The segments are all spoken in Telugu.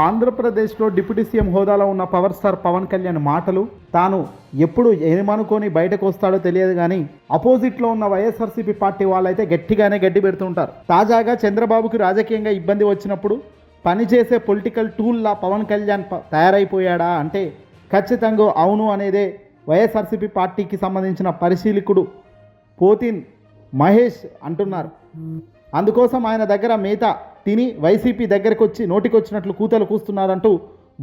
ఆంధ్రప్రదేశ్లో డిప్యూటీ సీఎం హోదాలో ఉన్న పవర్ స్టార్ పవన్ కళ్యాణ్ మాటలు తాను ఎప్పుడు ఏమనుకొని బయటకు వస్తాడో తెలియదు కానీ అపోజిట్లో ఉన్న వైఎస్ఆర్సీపీ పార్టీ వాళ్ళైతే గట్టిగానే గడ్డి పెడుతుంటారు తాజాగా చంద్రబాబుకి రాజకీయంగా ఇబ్బంది వచ్చినప్పుడు పనిచేసే పొలిటికల్ టూల్లా పవన్ కళ్యాణ్ ప- తయారైపోయాడా అంటే ఖచ్చితంగా అవును అనేదే వైఎస్ఆర్సీపీ పార్టీకి సంబంధించిన పరిశీలకుడు పోతిన్ మహేష్ అంటున్నారు. అందుకోసం ఆయన దగ్గర మేత తిని వైసీపీ దగ్గరకు వచ్చి నోటికొచ్చినట్లు కూతలు కూస్తున్నారంటూ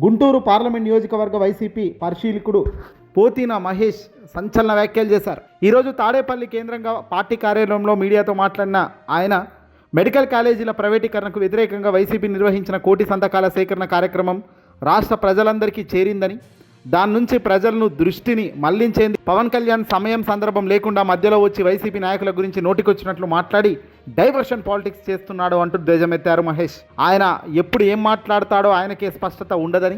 గుంటూరు పార్లమెంట్ నియోజకవర్గ వైసీపీ పరిశీలకుడు పోతిన మహేష్ సంచలన వ్యాఖ్యలు చేశారు. ఈరోజు తాడేపల్లి కేంద్రంగా పార్టీ కార్యాలయంలో మీడియాతో మాట్లాడిన ఆయన మెడికల్ కాలేజీల ప్రైవేటీకరణకు వ్యతిరేకంగా వైసీపీ నిర్వహించిన కోటి సంతకాల సేకరణ కార్యక్రమం రాష్ట్ర ప్రజలందరికీ చేరిందని దాని నుంచి ప్రజలను దృష్టిని మళ్ళించేందుకు పవన్ కళ్యాణ్ సమయం సందర్భం లేకుండా మధ్యలో వచ్చి వైసీపీ నాయకుల గురించి నోటికొచ్చినట్లు మాట్లాడి డైవర్షన్ పాలిటిక్స్ చేస్తున్నాడు అంటూ ధ్వజమెత్తారు మహేష్. ఆయన ఎప్పుడు ఏం మాట్లాడతాడో ఆయనకే స్పష్టత ఉండదని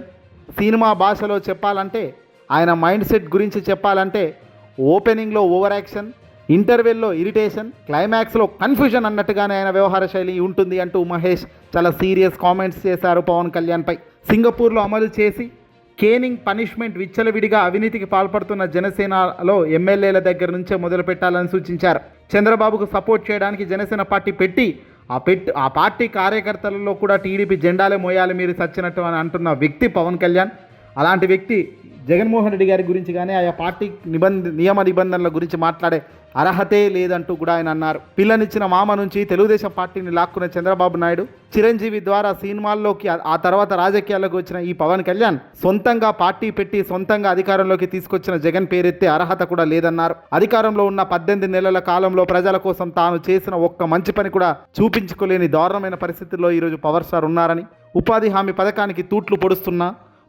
సినిమా భాషలో చెప్పాలంటే ఆయన మైండ్ సెట్ గురించి చెప్పాలంటే ఓపెనింగ్లో ఓవర్ యాక్షన్ ఇంటర్వెల్లో ఇరిటేషన్ క్లైమాక్స్లో కన్ఫ్యూజన్ అన్నట్టుగానే ఆయన వ్యవహార శైలి ఉంటుంది అంటూ మహేష్ చాలా సీరియస్ కామెంట్స్ చేశారు పవన్ కళ్యాణ్పై సింగపూర్లో అమలు చేసి కేనింగ్ పనిష్మెంట్ విచ్చలవిడిగా అవినీతికి పాల్పడుతున్న జనసేనలో ఎమ్మెల్యేల దగ్గర నుంచే మొదలుపెట్టాలని సూచించారు. చంద్రబాబుకు సపోర్ట్ చేయడానికి జనసేన పార్టీ పెట్టి ఆ పెట్టి ఆ పార్టీ కార్యకర్తలలో కూడా టీడీపీ జెండాలే మోయాలి మీరు సచ్చినట్టు అని అంటున్న వ్యక్తి పవన్ కళ్యాణ్. అలాంటి వ్యక్తి జగన్మోహన్ రెడ్డి గారి గురించి కానీ ఆయా పార్టీ నిబంధ నియమ నిబంధనల గురించి మాట్లాడే అర్హతే లేదంటూ కూడా ఆయన అన్నారు. పిల్లనిచ్చిన మామ నుంచి తెలుగుదేశం పార్టీని లాక్కున్న చంద్రబాబు నాయుడు చిరంజీవి ద్వారా సినిమాల్లోకి ఆ- తర్వాత రాజకీయాల్లోకి వచ్చిన ఈ పవన్ కళ్యాణ్ సొంతంగా పార్టీ పెట్టి సొంతంగా అధికారంలోకి తీసుకొచ్చిన జగన్ పేరెత్తే అర్హత కూడా లేదన్నారు. అధికారంలో ఉన్న పద్దెనిమిది నెలల కాలంలో ప్రజల కోసం తాను చేసిన ఒక్క మంచి పని కూడా చూపించుకోలేని దారుణమైన పరిస్థితుల్లో ఈరోజు పవర్ స్టార్ ఉన్నారని ఉపాధి హామీ పథకానికి తూట్లు పొడుస్తున్నా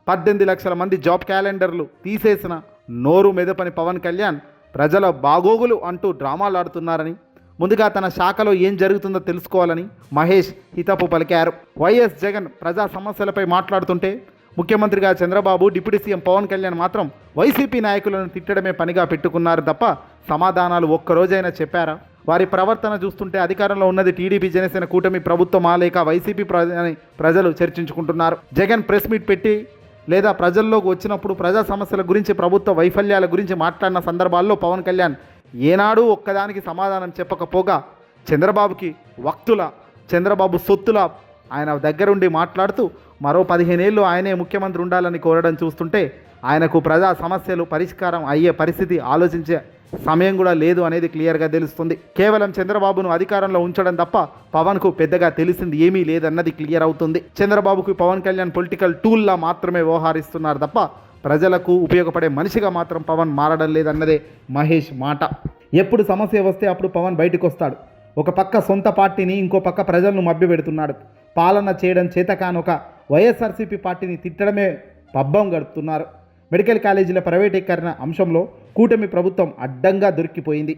పద్దెనిమిది లక్షల మంది జాబ్ క్యాలెండర్లు తీసేసిన నోరు మెదపని పవన్ కళ్యాణ్ ప్రజల బాగోగులు అంటూ డ్రామాలు ఆడుతున్నారని ముందుగా తన శాఖలో ఏం జరుగుతుందో తెలుసుకోవాలని మహేష్ హితపు పలికారు. వైఎస్ జగన్ ప్రజా సమస్యలపై మాట్లాడుతుంటే ముఖ్యమంత్రిగా చంద్రబాబు డిప్యూటీ సీఎం పవన్ కళ్యాణ్ మాత్రం వైసీపీ నాయకులను తిట్టడమే పనిగా పెట్టుకున్నారు తప్ప సమాధానాలు ఒక్కరోజైనా చెప్పారా? వారి ప్రవర్తన చూస్తుంటే అధికారంలో ఉన్నది టీడీపీ జనసేన కూటమి ప్రభుత్వమా లేక వైసీపీ ప్ర- అని ప్రజలు చర్చించుకుంటున్నారు. జగన్ ప్రెస్ మీట్ పెట్టి లేదా ప్రజల్లోకి వచ్చినప్పుడు ప్రజా సమస్యల గురించి ప్రభుత్వ వైఫల్యాల గురించి మాట్లాడిన సందర్భాల్లో పవన్ కళ్యాణ్ ఏనాడు ఒక్కదానికి సమాధానం చెప్పకపోగా చంద్రబాబుకి వక్తుల చంద్రబాబు సొత్తుల ఆయన దగ్గరుండి మాట్లాడుతూ మరో పదిహేనేళ్ళు ఆయనే ముఖ్యమంత్రి ఉండాలని కోరడం చూస్తుంటే ఆయనకు ప్రజా సమస్యలు పరిష్కారం అయ్యే పరిస్థితి ఆలోచించే సమయం కూడా లేదు అనేది క్లియర్గా తెలుస్తుంది. కేవలం చంద్రబాబును అధికారంలో ఉంచడం తప్ప పవన్కు పెద్దగా తెలిసింది ఏమీ లేదన్నది క్లియర్ అవుతుంది. చంద్రబాబుకు పవన్ కళ్యాణ్ పొలిటికల్ టూల్లా మాత్రమే వ్యవహరిస్తున్నారు తప్ప ప్రజలకు ఉపయోగపడే మనిషిగా మాత్రం పవన్ మారడం లేదన్నదే మహేష్ మాట. ఎప్పుడు సమస్య వస్తే అప్పుడు పవన్ బయటకు వస్తాడు ఒక పక్క సొంత పార్టీని ఇంకో పక్క ప్రజలను మభ్యపెడుతున్నాడు. పాలన చేయడం చేతకానొక వైఎస్ఆర్సీపీ పార్టీని తిట్టడమే పబ్బం గడుపుతున్నారు. మెడికల్ కాలేజీల ప్రైవేటీకరణ అంశంలో కూటమి ప్రభుత్వం అడ్డంగా దొరికిపోయింది.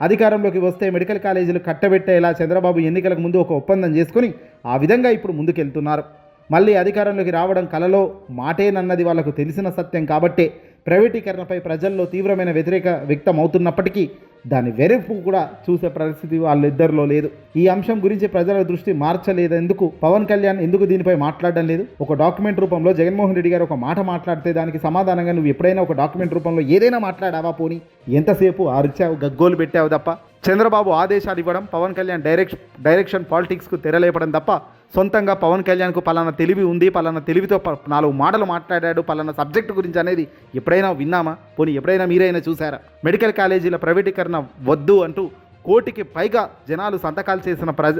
అధికారంలోకి వస్తే మెడికల్ కాలేజీలు కట్టబెట్టేలా చంద్రబాబు ఎన్నికలకు ముందు ఒక ఒప్పందం చేసుకుని ఆ విధంగా ఇప్పుడు ముందుకెళ్తున్నారు. మళ్ళీ అధికారంలోకి రావడం కలలో మాటేనన్నది వాళ్ళకు తెలిసిన సత్యం కాబట్టే ప్రైవేటీకరణపై ప్రజల్లో తీవ్రమైన వ్యతిరేక వ్యక్తం అవుతున్నప్పటికీ దాని వెరుపు కూడా చూసే పరిస్థితి వాళ్ళిద్దరిలో లేదు. ఈ అంశం గురించి ప్రజల దృష్టి మార్చలేదెందుకు పవన్ కళ్యాణ్ ఎందుకు దీనిపై మాట్లాడడం లేదు? ఒక డాక్యుమెంట్ రూపంలో జగన్మోహన్ రెడ్డి గారు ఒక మాట మాట్లాడితే దానికి సమాధానంగా నువ్వు ఎప్పుడైనా ఒక డాక్యుమెంట్ రూపంలో ఏదైనా మాట్లాడావా పోని? ఎంతసేపు అరిచావు గగ్గోలు పెట్టావు తప్ప? చంద్రబాబు ఆదేశాలు ఇవ్వడం పవన్ కళ్యాణ్ డైరెక్ట్ డైరెక్షన్ పాలిటిక్స్కు తెరలేపడం తప్ప సొంతంగా పవన్ కళ్యాణ్కు పలానా తెలివి ఉంది పలానా తెలివితో ప- నాలుగు మాటలు మాట్లాడాడు పలానా సబ్జెక్ట్ గురించి అనేది ఎప్పుడైనా విన్నామా? పోనీ ఎప్పుడైనా మీరైనా చూసారా మెడికల్ కాలేజీల ప్రైవేటీకరణ వద్దు అంటూ కోటికి పైగా జనాలు సంతకాలు చేసిన ప్రజ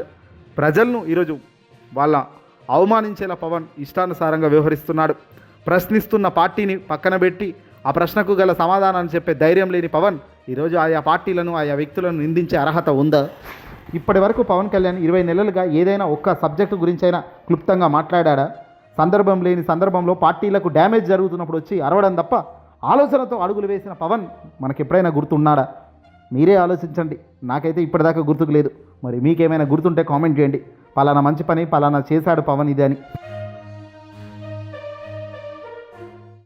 ప్రజలను ఈరోజు వాళ్ళ అవమానించేలా పవన్ ఇష్టానుసారంగా వ్యవహరిస్తున్నాడు. ప్రశ్నిస్తున్న పార్టీని పక్కన పెట్టి ఆ ప్రశ్నకు గల సమాధానాన్ని చెప్పే ధైర్యం లేని పవన్ ఈరోజు ఆయా పార్టీలను ఆయా వ్యక్తులను నిందించే అర్హత ఉందా? ఇప్పటి వరకు పవన్ కళ్యాణ్ ఇరవై నెలలుగా ఏదైనా ఒక్క సబ్జెక్టు గురించైనా క్లుప్తంగా మాట్లాడా సందర్భం లేని సందర్భంలో పార్టీలకు డ్యామేజ్ జరుగుతున్నప్పుడు వచ్చి అరవడం తప్ప ఆలోచనతో అడుగులు వేసిన పవన్ మనకి ఎప్పుడైనా గుర్తున్నాడా మీరే ఆలోచించండి. నాకైతే ఇప్పటిదాకా గుర్తుకు లేదు. మరి మీకేమైనా గుర్తుంటే కామెంట్ చేయండి. పలానా మంచి పని పలానా చేశాడు పవన్ ఇది అని.